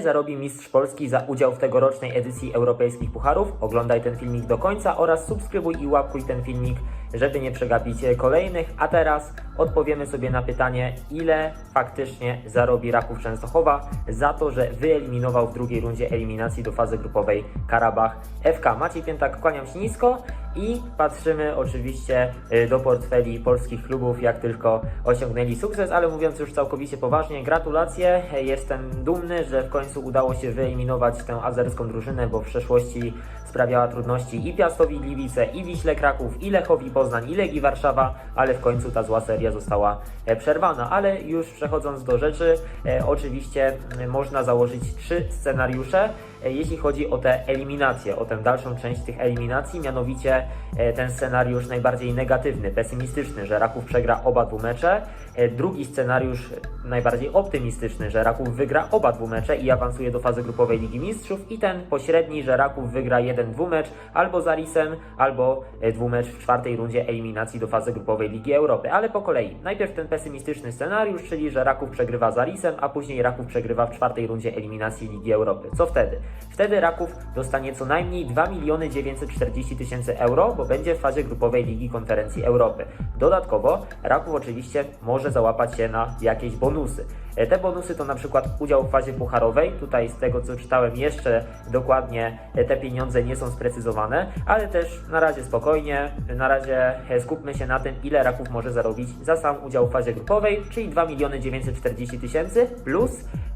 zarobi mistrz Polski za udział w tegorocznej edycji europejskich pucharów. Oglądaj ten filmik do końca oraz subskrybuj i łapkuj ten filmik, żeby nie przegapić kolejnych. A teraz odpowiemy sobie na pytanie, ile faktycznie zarobi Raków Częstochowa za to, że wyeliminował w drugiej rundzie eliminacji do fazy grupowej Karabach FK. Maciej Piętak, kłaniam się nisko i patrzymy oczywiście y, do portfeli polskich klubów, jak tylko osiągnęli sukces, ale mówiąc już całkowicie poważnie, gratulacje. Jestem dumny, że w końcu udało się wyeliminować tę azerską drużynę, bo w przeszłości sprawiała trudności i Piastowi Gliwice, i Wiśle Kraków, i Lechowi Poznań, i Legii Warszawa, ale w końcu ta zła seria została e, przerwana. Ale już przechodząc do rzeczy, e, oczywiście można założyć trzy scenariusze, e, jeśli chodzi o te eliminacje, o tę dalszą część tych eliminacji, mianowicie e, ten scenariusz najbardziej negatywny, pesymistyczny, że Raków przegra oba dwu mecze. E, Drugi scenariusz najbardziej optymistyczny, że Raków wygra oba dwu mecze i awansuje do fazy grupowej Ligi Mistrzów i ten pośredni, że Raków wygra jeden dwumecz albo z Arisem, albo e, dwumecz w czwartej rundzie eliminacji do fazy grupowej Ligi Europy. Ale po kolei. Najpierw ten pesymistyczny scenariusz, czyli że Raków przegrywa z Arisem, a później Raków przegrywa w czwartej rundzie eliminacji Ligi Europy. Co wtedy? Wtedy Raków dostanie co najmniej 2 miliony 940 tysięcy euro, bo będzie w fazie grupowej Ligi Konferencji Europy. Dodatkowo Raków oczywiście może załapać się na jakieś bonusy. E, Te bonusy to na przykład udział w fazie pucharowej. Tutaj z tego co czytałem jeszcze dokładnie e, te pieniądze nie są sprecyzowane, ale też na razie spokojnie. Na razie e, skupmy się na tym, ile Raków może zarobić za sam udział w fazie grupowej, czyli 2 miliony 940 tysięcy plus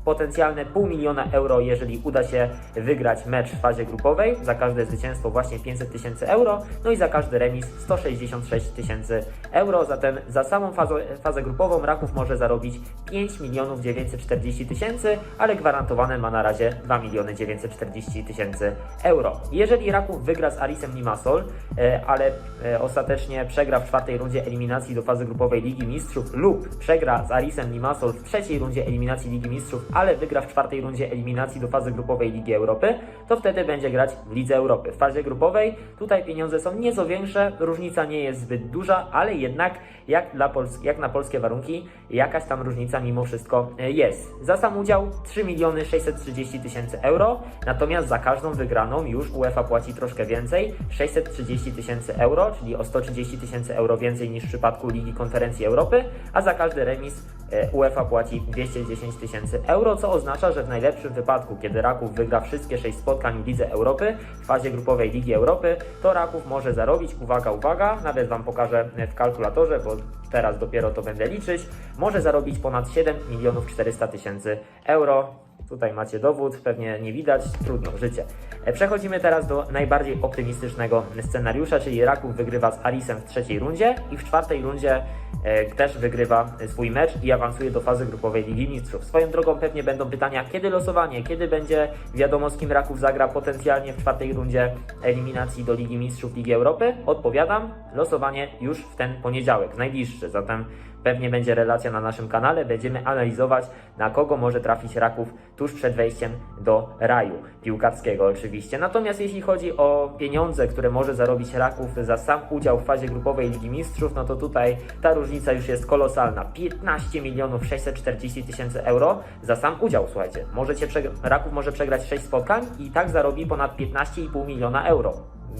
potencjalne pół miliona euro, jeżeli uda się wygrać mecz w fazie grupowej. Za każde zwycięstwo właśnie 500 tysięcy euro, no i za każdy remis 166 tysięcy euro. Zatem za samą fazę, fazę grupową Raków może zarobić 5 milionów 940 tysięcy, ale gwarantowane ma na razie 2 miliony 940 tysięcy euro. Jeżeli Raków wygra z Arisem Limassol, e, ale e, ostatecznie przegra w czwartej rundzie eliminacji do fazy grupowej Ligi Mistrzów lub przegra z Arisem Limassol w trzeciej rundzie eliminacji Ligi Mistrzów, ale wygra w czwartej rundzie eliminacji do fazy grupowej Ligi Europy, to wtedy będzie grać w Lidze Europy. W fazie grupowej tutaj pieniądze są nieco większe, różnica nie jest zbyt duża, ale jednak jak, dla Pols- jak na polskie warunki jakaś tam różnica mimo wszystko e, jest. Za sam udział 3 miliony 630 tysięcy euro, natomiast za każdą wygraną już UEFA płaci troszkę więcej, 630 tysięcy euro, czyli o 130 tysięcy euro więcej niż w przypadku Ligi Konferencji Europy, a za każdy remis UEFA płaci 210 tysięcy euro, co oznacza, że w najlepszym wypadku, kiedy Raków wygra wszystkie 6 spotkań w Lidze Europy w fazie grupowej Ligi Europy, to Raków może zarobić, uwaga, uwaga, nawet Wam pokażę w kalkulatorze, bo teraz dopiero to będę liczyć, może zarobić ponad 7 milionów 400 tysięcy euro. Tutaj macie dowód, pewnie nie widać, trudno, życie. E, Przechodzimy teraz do najbardziej optymistycznego scenariusza, czyli Raków wygrywa z Arisem w trzeciej rundzie i w czwartej rundzie e, też wygrywa swój mecz i awansuje do fazy grupowej Ligi Mistrzów. Swoją drogą pewnie będą pytania, kiedy losowanie, kiedy będzie wiadomo z kim Raków zagra potencjalnie w czwartej rundzie eliminacji do Ligi Mistrzów Ligi Europy? Odpowiadam, losowanie już w ten poniedziałek, najbliższy, zatem pewnie będzie relacja na naszym kanale, będziemy analizować na kogo może trafić Raków tuż przed wejściem do raju piłkarskiego oczywiście. Natomiast jeśli chodzi o pieniądze, które może zarobić Raków za sam udział w fazie grupowej Ligi Mistrzów, no to tutaj ta różnica już jest kolosalna. 15 milionów 640 tysięcy euro za sam udział, słuchajcie. Możecie Raków może przegrać 6 spotkań i tak zarobi ponad 15,5 miliona euro.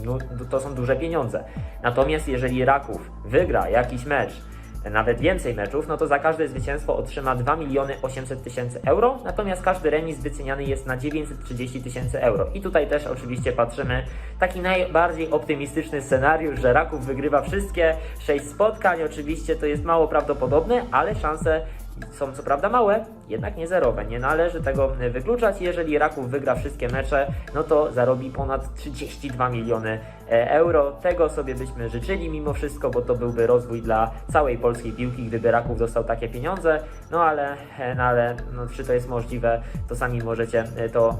No, to są duże pieniądze. Natomiast jeżeli Raków wygra jakiś mecz, nawet więcej meczów, no to za każde zwycięstwo otrzyma 2 miliony 800 tysięcy euro, natomiast każdy remis wyceniany jest na 930 tysięcy euro. I tutaj też oczywiście patrzymy taki najbardziej optymistyczny scenariusz, że Raków wygrywa wszystkie 6 spotkań. Oczywiście to jest mało prawdopodobne, ale szanse są co prawda małe, jednak nie zerowe. Nie należy tego wykluczać. Jeżeli Raków wygra wszystkie mecze, no to zarobi ponad 32 miliony e, euro. Tego sobie byśmy życzyli mimo wszystko, bo to byłby rozwój dla całej polskiej piłki, gdyby Raków dostał takie pieniądze. No ale, e, no ale no, czy to jest możliwe, to sami możecie e, to,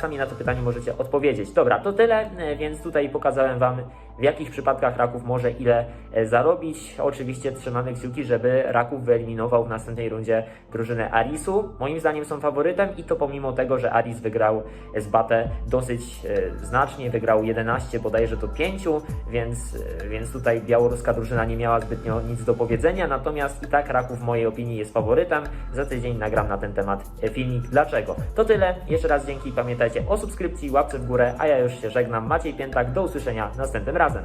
sami na to pytanie możecie odpowiedzieć. Dobra, to tyle, więc tutaj pokazałem Wam w jakich przypadkach Raków może ile e, zarobić. Oczywiście trzymamy kciuki, żeby Raków wyeliminował w następnej rundzie drużynę Arisu. Moim zdaniem są faworytem i to pomimo tego, że Aris wygrał z Batę dosyć e, znacznie, wygrał 11 bodajże do 5, więc, e, więc tutaj białoruska drużyna nie miała zbytnio nic do powiedzenia, natomiast i tak Raków w mojej opinii jest faworytem. Za tydzień nagram na ten temat e, filmik. Dlaczego? To tyle. Jeszcze raz dzięki. Pamiętajcie o subskrypcji, łapce w górę, a ja już się żegnam. Maciej Piętak. Do usłyszenia następnym razem.